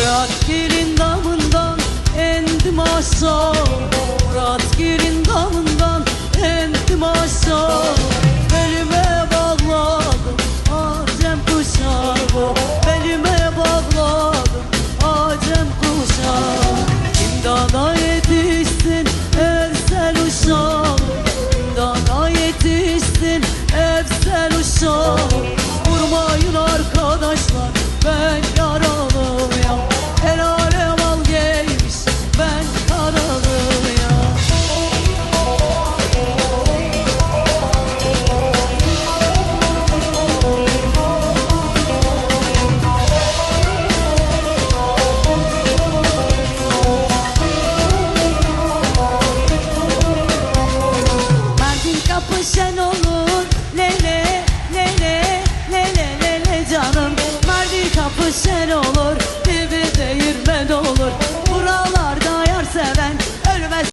Murat Girin damından endim asal Murat Girin damından endim asal Elime bağladım acem kuşağı. Elime bağladım acem kuşağı. İmdana yetişsin ersel uşağı İmdana yetişsin ersel uşağı şen olur. Lele lele lele lele canım. Mardi kapı şen olur.